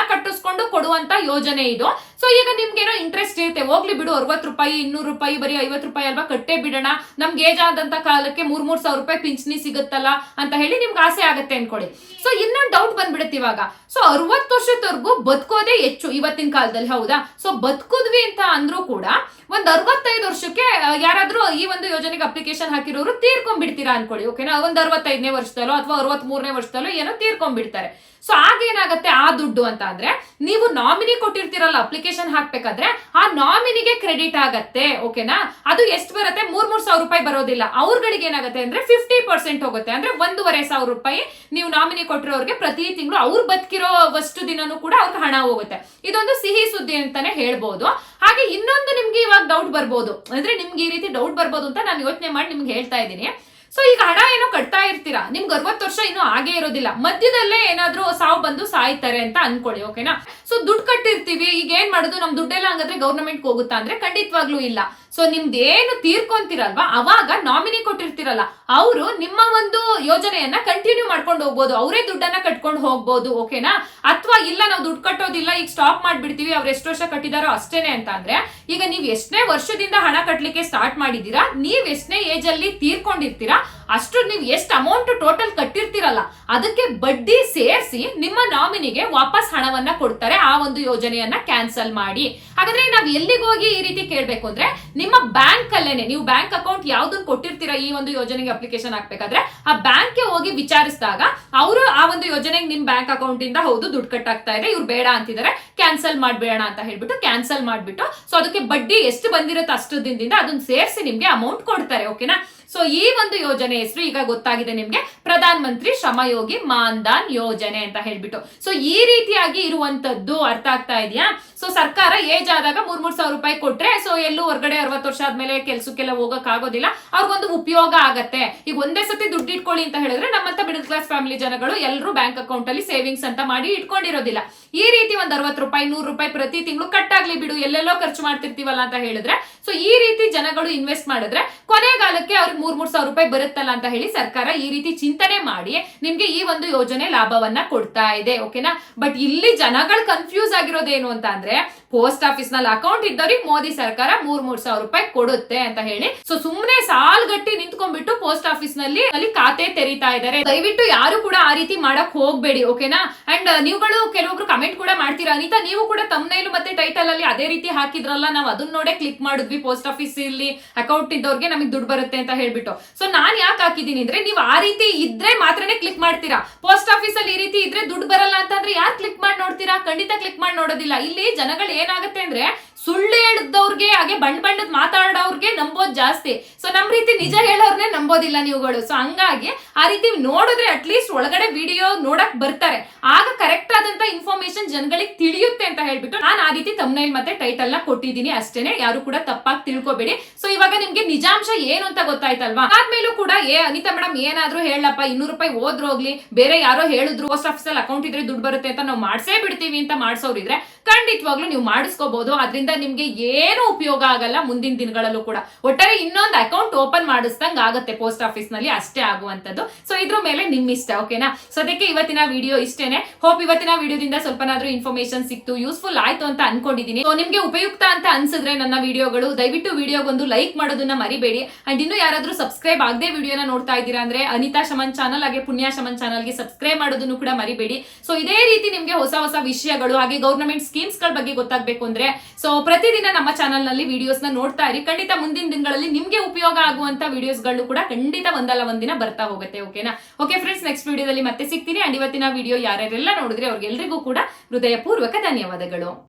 ಕೊಡುವಂತ ಯೋಜನೆ ಇದು. ಸೊ ಈಗ ನಿಮ್ಗೇನೋ ಇಂಟ್ರೆಸ್ಟ್ ಇರುತ್ತೆ, ಹೋಗ್ಲಿ ಬಿಡು ಅರವತ್ತು ರೂಪಾಯಿ, ಇನ್ನೂರು ರೂಪಾಯಿ, ಬರೀ ಐವತ್ತು ರೂಪಾಯಿ ಅಲ್ವಾ? ಕಟ್ಟೇ ಬಿಡೋಣ. ನಮ್ಗೆ ಏಜ್ ಆದಂತ ಕಾಲಕ್ಕೆ ಮೂರ್ ಮೂರ್ ಸಾವಿರ ರೂಪಾಯಿ ಪಿಂಚಣಿ ಸಿಗುತ್ತಲ್ಲ ಅಂತ ಹೇಳಿ ನಿಮ್ಗೆ ಆಸೆ ಆಗುತ್ತೆ ಅನ್ಕೊಳ್ಳಿ. ಸೊ ಇನ್ನೊಂದು ಡೌಟ್ ಬಂದ್ಬಿಡುತ್ತೆ ಇವಾಗ. ಸೊ ಅರವತ್ತು ವರ್ಷದವರೆಗೂ ಬದುಕೋದೇ ಹೆಚ್ಚು ಇವತ್ತಿನ ಕಾಲದಲ್ಲಿ, ಹೌದಾ? ಸೊ ಬದುಕುದ್ವಿ ಅಂತ ಅಂದ್ರೂ ಕೂಡ ಒಂದ್ ಅರವತ್ತೈದು ವರ್ಷಕ್ಕೆ ಯಾರಾದ್ರೂ ಈ ಒಂದು ಯೋಜನೆಗೆ ಅಪ್ಲಿಕೇಶನ್ ಹಾಕಿರೋರು ತೀರ್ಕೊಂಡ್ಬಿಡ್ತೀರಾ ಅನ್ಕೊಳ್ಳಿ ಓಕೆನಾ ಒಂದ್ ಅರವತ್ತೈದನೇ ವರ್ಷದಲ್ಲೋ ಅಥವಾ ಅರವತ್ ಮೂರನೇ ವರ್ಷದಲ್ಲೋ ಏನೋ ತೀರ್ಕೊಂಡ್ಬಿಡ್ತಾರೆ. ಸೊ ಆಗ ಏನಾಗುತ್ತೆ ಆ ದುಡ್ಡು ಅಂತ ಅಂದ್ರೆ, ನೀವು ನಾಮಿನಿ ಕೊಟ್ಟಿರ್ತೀರಲ್ಲ ಅಪ್ಲಿಕೇಶನ್ ಹಾಕ್ಬೇಕಾದ್ರೆ, ಆ ನಾಮಿನಿಗೆ ಕ್ರೆಡಿಟ್ ಆಗತ್ತೆ ಓಕೆನಾ ಅದು ಎಷ್ಟು ಬರುತ್ತೆ? ಮೂರ್ ಮೂರ್ ಸಾವಿರ ರೂಪಾಯಿ ಬರೋದಿಲ್ಲ. ಅವ್ರಗಳಿಗೆ ಏನಾಗುತ್ತೆ ಅಂದ್ರೆ ಫಿಫ್ಟಿ ಪರ್ಸೆಂಟ್ ಹೋಗುತ್ತೆ. ಅಂದ್ರೆ ಒಂದೂವರೆ ಸಾವಿರ ರೂಪಾಯಿ ನೀವು ನಾಮಿನಿ ಕೊಟ್ಟಿರೋರಿಗೆ ಪ್ರತಿ ತಿಂಗಳು ಅವ್ರು ಬದುಕಿರೋ ವಸ್ತು ದಿನನೂ ಕೂಡ ಅವ್ರಿಗೆ ಹಣ ಹೋಗುತ್ತೆ. ಇದೊಂದು ಸಿಹಿ ಸುದ್ದಿ ಅಂತಾನೆ ಹೇಳ್ಬೋದು. ಹಾಗೆ ಇನ್ನೊಂದು ನಿಮ್ಗೆ ಇವಾಗ ಡೌಟ್ ಬರ್ಬೋದು. ಅಂದ್ರೆ ನಿಮ್ಗೆ ಈ ರೀತಿ ಡೌಟ್ ಬರ್ಬೋದು ಅಂತ ನಾನು ಯೋಚನೆ ಮಾಡಿ ನಿಮ್ಗೆ ಹೇಳ್ತಾ ಇದ್ದೀನಿ. ಸೊ ಈಗ ಹಣ ಏನೋ ಕಟ್ತಾ ಇರ್ತೀರಾ? ನಿಮ್ಗೆ ಅರವತ್ತು ವರ್ಷ ಇನ್ನೂ ಆಗೇ ಇರೋದಿಲ್ಲ. ಮಧ್ಯದಲ್ಲೇ ಏನಾದ್ರೂ ಸಾವು ಬಂದು ಸಾಯ್ತಾರೆ ಅಂತ ಅನ್ಕೊಳ್ಳಿ ಓಕೆನಾ ಸೊ ದುಡ್ಡು ಕಟ್ಟಿರ್ತೀವಿ, ಈಗ ಏನ್ ಮಾಡೋದು? ನಮ್ ದುಡ್ಡೆಲ್ಲ ಹಂಗಾದ್ರೆ ಗೌರ್ಮೆಂಟ್ ಹೋಗುತ್ತಾ? ಅಂದ್ರೆ ಖಂಡಿತವಾಗ್ಲೂ ಇಲ್ಲ. ಸೊ ನಿಮ್ದು ಏನು ತೀರ್ಕೊಂತೀರಲ್ವಾ? ಅವಾಗ ನಾಮಿನಿ ಕೊಟ್ಟಿರ್ತೀರಲ್ಲ, ಅವರು ನಿಮ್ಮ ಒಂದು ಯೋಜನೆಯನ್ನ ಕಂಟಿನ್ಯೂ ಮಾಡ್ಕೊಂಡು ಹೋಗ್ಬೋದು. ಅವರೇ ದುಡ್ಡನ್ನ ಕಟ್ಕೊಂಡು ಹೋಗ್ಬೋದು ಓಕೆನಾ ಅಥವಾ ಇಲ್ಲ, ನಾವು ದುಡ್ಡು ಕಟ್ಟೋದಿಲ್ಲ, ಈಗ ಸ್ಟಾಪ್ ಮಾಡ್ಬಿಡ್ತೀವಿ, ಅವ್ರು ಎಷ್ಟು ವರ್ಷ ಕಟ್ಟಿದಾರೋ ಅಷ್ಟೇನೆ ಅಂತ ಅಂದ್ರೆ, ಈಗ ನೀವು ಎಷ್ಟನೇ ವರ್ಷದಿಂದ ಹಣ ಕಟ್ಟಲಿಕ್ಕೆ ಸ್ಟಾರ್ಟ್ ಮಾಡಿದೀರಾ ನೀವ್ ಎಷ್ಟನೇ ಏಜ್ ಅಲ್ಲಿ ತೀರ್ಕೊಂಡಿರ್ತೀರಾ ಅಷ್ಟು ನೀವು ಎಷ್ಟು ಅಮೌಂಟ್ ಟೋಟಲ್ ಕಟ್ಟಿರ್ತೀರಲ್ಲ, ಅದಕ್ಕೆ ಬಡ್ಡಿ ಸೇರಿಸಿ ನಿಮ್ಮ ನಾಮಿನಿಗೆ ವಾಪಸ್ ಹಣವನ್ನ ಕೊಡ್ತಾರೆ ಆ ಒಂದು ಯೋಜನೆಯನ್ನ ಕ್ಯಾನ್ಸಲ್ ಮಾಡಿ. ಹಾಗಾದ್ರೆ ನಾವ್ ಎಲ್ಲಿಗೆ ಹೋಗಿ ಈ ರೀತಿ ಕೇಳ್ಬೇಕು ಅಂದ್ರೆ ನಿಮ್ಮ ಬ್ಯಾಂಕ್ ಅಲ್ಲೇನೆ, ನೀವು ಬ್ಯಾಂಕ್ ಅಕೌಂಟ್ ಯಾವ್ದನ್ನ ಕೊಟ್ಟಿರ್ತೀರಾ ಈ ಒಂದು ಯೋಜನೆಗೆ ಅಪ್ಲಿಕೇಶನ್ ಹಾಕ್ಬೇಕಾದ್ರೆ, ಆ ಬ್ಯಾಂಕ್ಗೆ ಹೋಗಿ ವಿಚಾರಿಸಿದಾಗ ಅವರು ಆ ಒಂದು ಯೋಜನೆಗೆ ನಿಮ್ ಬ್ಯಾಂಕ್ ಅಕೌಂಟ್ ಇಂದ ಹೌದು ದುಡ್ಡು ಕಟ್ಟಾಗ್ತಾ ಇದೆ, ಇವ್ರು ಬೇಡ ಅಂತಿದ್ದಾರೆ ಕ್ಯಾನ್ಸಲ್ ಮಾಡ್ಬೇಡ ಅಂತ ಹೇಳ್ಬಿಟ್ಟು ಕ್ಯಾನ್ಸಲ್ ಮಾಡ್ಬಿಟ್ಟು ಸೊ ಅದಕ್ಕೆ ಬಡ್ಡಿ ಎಷ್ಟು ಬಂದಿರುತ್ತೆ ಅಷ್ಟು ದಿನದಿಂದ ಅದನ್ನ ಸೇರಿಸಿ ನಿಮ್ಗೆ ಅಮೌಂಟ್ ಕೊಡ್ತಾರೆ ಓಕೆನಾ ಸೊ ಈ ಒಂದು ಯೋಜನೆ ಹೆಸರು ಈಗ ಗೊತ್ತಾಗಿದೆ ನಿಮ್ಗೆ. ಪ್ರಧಾನ ಮಂತ್ರಿ ಶ್ರಮಯೋಗಿ ಮಾನ್ದಾನ್ ಯೋಜನೆ ಅಂತ ಹೇಳ್ಬಿಟ್ಟು. ಸೊ ಈ ರೀತಿಯಾಗಿ ಇರುವಂತದ್ದು ಅರ್ಥ ಆಗ್ತಾ ಇದೆಯಾ? ಸೊ ಸರ್ಕಾರ ಏಜ್ ಆದಾಗ ಮೂರ್ ಮೂರ್ ಸಾವಿರ ರೂಪಾಯಿ ಕೊಟ್ರೆ ಸೊ ಎಲ್ಲೂ ಹೊರಗಡೆ ಅರವತ್ತು ವರ್ಷ ಆದ್ಮೇಲೆ ಕೆಲ್ಸಕ್ಕೆಲ್ಲ ಹೋಗಕ್ ಆಗೋದಿಲ್ಲ ಅವ್ರಿಗೊಂದು ಉಪಯೋಗ ಆಗತ್ತೆ. ಈಗ ಒಂದೇ ಸತಿ ದುಡ್ಡು ಇಟ್ಕೊಳ್ಳಿ ಅಂತ ಹೇಳಿದ್ರೆ ನಮ್ಮಂತ ಮಿಡಲ್ ಕ್ಲಾಸ್ ಫ್ಯಾಮಿಲಿ ಜನಗಳು ಎಲ್ಲರೂ ಬ್ಯಾಂಕ್ ಅಕೌಂಟ್ ಅಲ್ಲಿ ಸೇವಿಂಗ್ಸ್ ಅಂತ ಮಾಡಿ ಇಟ್ಕೊಂಡಿರೋದಿಲ್ಲ. ಈ ರೀತಿ ಒಂದ್ ಅರವತ್ತು ರೂಪಾಯಿ, ನೂರು ರೂಪಾಯಿ ಪ್ರತಿ ತಿಂಗಳು ಕಟ್ ಆಗ್ಲಿ ಬಿಡು, ಎಲ್ಲೆಲ್ಲೋ ಖರ್ಚು ಮಾಡ್ತಿರ್ತೀವಲ್ಲ ಅಂತ ಹೇಳಿದ್ರೆ ಸೊ ಈ ರೀತಿ ಜನಗಳು ಇನ್ವೆಸ್ಟ್ ಮಾಡಿದ್ರೆ ಕೊನೆಗಾಲಕ್ಕೆ ಅವ್ರಿಗೆ ಮೂರ್ ಮೂರ್ ಸಾವಿರ ರೂಪಾಯಿ ಬರುತ್ತಲ್ಲ ಅಂತ ಹೇಳಿ ಸರ್ಕಾರ ಈ ರೀತಿ ಚಿಂತನೆ ಮಾಡಿ ನಿಮ್ಗೆ ಈ ಒಂದು ಯೋಜನೆ ಲಾಭವನ್ನ ಕೊಡ್ತಾ ಇದೆ ಓಕೆನಾ ಬಟ್ ಇಲ್ಲಿ ಜನಗಳು ಕನ್ಫ್ಯೂಸ್ ಆಗಿರೋದೇನು ಅಂತ ಅಂದ್ರೆ né? ಪೋಸ್ಟ್ ಆಫೀಸ್ನಲ್ಲಿ ಅಕೌಂಟ್ ಇದ್ದವ್ರಿಗೆ ಮೋದಿ ಸರ್ಕಾರ ಮೂರ್ ಮೂರ್ ಸಾವಿರ ರೂಪಾಯಿ ಕೊಡುತ್ತೆ ಅಂತ ಹೇಳಿ. ಸೊ ಸುಮ್ನೆ ಸಾಲ್ಗಟ್ಟಿ ನಿಂತ್ಕೊಂಡ್ಬಿಟ್ಟು ಪೋಸ್ಟ್ ಆಫೀಸ್ನಲ್ಲಿ ಅಲ್ಲಿ ಖಾತೆ ತೆರೀತಾ ಇದ್ದಾರೆ. ದಯವಿಟ್ಟು ಯಾರು ಕೂಡ ಆ ರೀತಿ ಮಾಡಕ್ ಹೋಗ್ಬೇಡಿ ಓಕೆನಾ ಅಂಡ್ ನೀವುಗಳು ಕೆಲವೊಬ್ರು ಕಮೆಂಟ್ ಕೂಡ ಮಾಡ್ತೀರಾ? ಅನಿತಾ, ನೀವು ಕೂಡ ತಮ್ನೈಲು ಮತ್ತೆ ಟೈಟಲ್ ಅಲ್ಲಿ ಅದೇ ರೀತಿ ಹಾಕಿದ್ರಲ್ಲ, ನಾವು ಅದನ್ನ ನೋಡೇ ಕ್ಲಿಕ್ ಮಾಡಿದ್ವಿ ಪೋಸ್ಟ್ ಆಫೀಸ್ ಇಲ್ಲಿ. ಅಕೌಂಟ್ ಇದ್ದವ್ರಿಗೆ ನಮಗೆ ದುಡ್ಡು ಬರುತ್ತೆ ಅಂತ ಹೇಳ್ಬಿಟ್ಟು. ಸೊ ನಾನ್ ಯಾಕೆ ಹಾಕಿದೀನಿ ಅಂದ್ರೆ, ನೀವು ಆ ರೀತಿ ಇದ್ರೆ ಮಾತ್ರನೇ ಕ್ಲಿಕ್ ಮಾಡ್ತೀರಾ? ಪೋಸ್ಟ್ ಆಫೀಸ್ ಅಲ್ಲಿ ಈ ರೀತಿ ಇದ್ರೆ ದುಡ್ಡು ಬರಲ್ಲ ಅಂತಂದ್ರೆ ಯಾರು ಕ್ಲಿಕ್ ಮಾಡಿ ನೋಡ್ತೀರಾ? ಖಂಡಿತ ಕ್ಲಿಕ್ ಮಾಡಿ ನೋಡೋದಿಲ್ಲ. ಇಲ್ಲಿ ಜನಗಳು ಏನಾಗುತ್ತೆ ಅಂದ್ರೆ ಸುಳ್ಳು ಹೇಳಿದವ್ರಿಗೆ, ಹಾಗೆ ಬಣ್ಣ ಬಣ್ಣದ್ ಮಾತಾಡೋರ್ಗೆ ನಂಬೋದ್ ಜಾಸ್ತಿ. ಸೊ ನಮ್ ರೀತಿ ನಿಜ ಹೇಳೋರ್ನೆ ನಂಬೋದಿಲ್ಲ ನೀವುಗಳು. ಸೊ ಹಂಗಾಗಿ ಆ ರೀತಿ ನೋಡಿದ್ರೆ ಅಟ್ಲೀಸ್ಟ್ ಒಳಗಡೆ ವಿಡಿಯೋ ನೋಡಕ್ ಬರ್ತಾರೆ. ಆಗ ಕರೆಕ್ಟ್ ಆದಂತ ಇನ್ಫಾರ್ಮೇಶನ್ ಜನಗಳಿಗೆ ತಿಳಿಯುತ್ತೆ ಅಂತ ಹೇಳ್ಬಿಟ್ಟು ನಾನು ಆ ರೀತಿ ತಮ್ನೈಲ್ ಮತ್ತೆ ಟೈಟಲ್ನ ಕೊಟ್ಟಿದ್ದೀನಿ ಅಷ್ಟೇನೆ. ಯಾರು ಕೂಡ ತಪ್ಪಾಗಿ ತಿಳ್ಕೊಬೇಡಿ. ಸೊ ಇವಾಗ ನಿಮ್ಗೆ ನಿಜಾಂಶ ಏನು ಅಂತ ಗೊತ್ತಾಯ್ತಲ್ವಾ? ಆದ್ಮೇಲೂ ಕೂಡ ಏ, ಅನಿತಾ ಮೇಡಮ್ ಏನಾದ್ರೂ ಹೇಳಪ್ಪ, ಇನ್ನೂರು ರೂಪಾಯಿ ಹೋದ್ರು ಹೋಗ್ಲಿ. ಬೇರೆ ಯಾರೋ ಹೇಳಿದ್ರು ಪೋಸ್ಟ್ ಆಫೀಸ್ ಅಲ್ಲಿ ಅಕೌಂಟ್ ಇದ್ರೆ ದುಡ್ಡು ಬರುತ್ತೆ ಅಂತ ನಾವು ಮಾಡ್ಸೇ ಬಿಡ್ತೀವಿ ಅಂತ ಮಾಡ್ಸೋರಿದ್ರೆ ಖಂಡಿತವಾಗ್ಲೂ ನೀವು ಮಾಡಿಸ್ಕೋಬಹುದು ಅದರಿಂದ ನಿಮ್ಗೆ ಏನು ಉಪಯೋಗ ಆಗಲ್ಲ ಮುಂದಿನ ದಿನಗಳಲ್ಲೂ ಕೂಡ. ಒಟ್ಟಾರೆ ಇನ್ನೊಂದು ಅಕೌಂಟ್ ಓಪನ್ ಮಾಡಿಸ್ದಂಗ್ ಆಗುತ್ತೆ ಪೋಸ್ಟ್ ಆಫೀಸ್ನಲ್ಲಿ ಅಷ್ಟೇ ಆಗುವಂತದ್ದು ಸೊ ಇದ್ರ ಮೇಲೆ ನಿಮ್ ಇಷ್ಟ ಓಕೆನಾ ಸೊ ಅದಕ್ಕೆ ಇವತ್ತಿನ ವಿಡಿಯೋ ಇಷ್ಟೇನೆ. ಹೋಪ್ ಇವತ್ತಿನ ವಿಡಿಯೋದಿಂದ ಸ್ವಲ್ಪನಾದ್ರೂ ಇನ್ಫಾರ್ಮೇಶನ್ ಸಿಕ್ತು ಯೂಸ್ಫುಲ್ ಆಯ್ತು ಅಂತ ಅನ್ಕೊಂಡಿದೀನಿ. ಸೊ ನಿಮ್ಗೆ ಉಪಯುಕ್ತ ಅಂತ ಅನ್ಸಿದ್ರೆ ನನ್ನ ವಿಡಿಯೋಗಳು ದಯವಿಟ್ಟು ವಿಡಿಯೋಗೊಂದು ಲೈಕ್ ಮಾಡೋದನ್ನ ಮರಿಬೇಡಿ. ಅಂಡ್ ಇನ್ನು ಯಾರಾದ್ರೂ ಸಬ್ಸ್ಕ್ರೈಬ್ ಆಗದೆ ವಿಡಿಯೋನ ನೋಡ್ತಾ ಇದ್ದೀರಾ ಅಂದ್ರೆ ಅನಿತಾ ಶಮನ್ ಚಾನಲ್ ಹಾಗೆ ಪುಣ್ಯ ಶಮನ್ ಚಾನಲ್ಗೆ ಸಬ್ಸ್ಕ್ರೈಬ್ ಮಾಡೋದನ್ನು ಕೂಡ ಮರಿಬೇಡಿ. ಸೊ ಇದೇ ರೀತಿ ನಿಮ್ಗೆ ಹೊಸ ಹೊಸ ವಿಷಯಗಳು, ಹಾಗೆ ಗೌರ್ಮೆಂಟ್ ಸ್ಕೀಮ್ಸ್ಗಳ ಬಗ್ಗೆ ಗೊತ್ತಾಗಬೇಕು ಅಂದ್ರೆ ಸೊ ಪ್ರತಿದಿನ ನಮ್ಮ ಚಾನಲ್ನಲ್ಲಿ ವಿಡಿಯೋಸ್ನ ನೋಡ್ತಾ ಇರಿ. ಖಂಡಿತ ಮುಂದಿನ ದಿನಗಳಲ್ಲಿ ನಿಮ್ಗೆ ಉಪಯೋಗ ಆಗುವಂತ ವಿಡಿಯೋಸ್ಗಳು ಕೂಡ ಖಂಡಿತ ಒಂದಲ್ಲ ಒಂದಿನ ಬರ್ತಾ ಹೋಗುತ್ತೆ ಓಕೆನಾ ಓಕೆ ಫ್ರೆಂಡ್ಸ್ ನೆಕ್ಸ್ಟ್ ವಿಡಿಯೋದಲ್ಲಿ ಮತ್ತೆ ಸಿಗ್ತೀನಿ. ಅಂಡ್ ಇವತ್ತಿನ ವಿಡಿಯೋ ಯಾರ್ಯಾರೆಲ್ಲ ನೋಡಿದ್ರೆ ಅವ್ರಿಗೆಲ್ರಿಗೂ ಕೂಡ ಹೃದಯಪೂರ್ವಕ ಧನ್ಯವಾದಗಳು.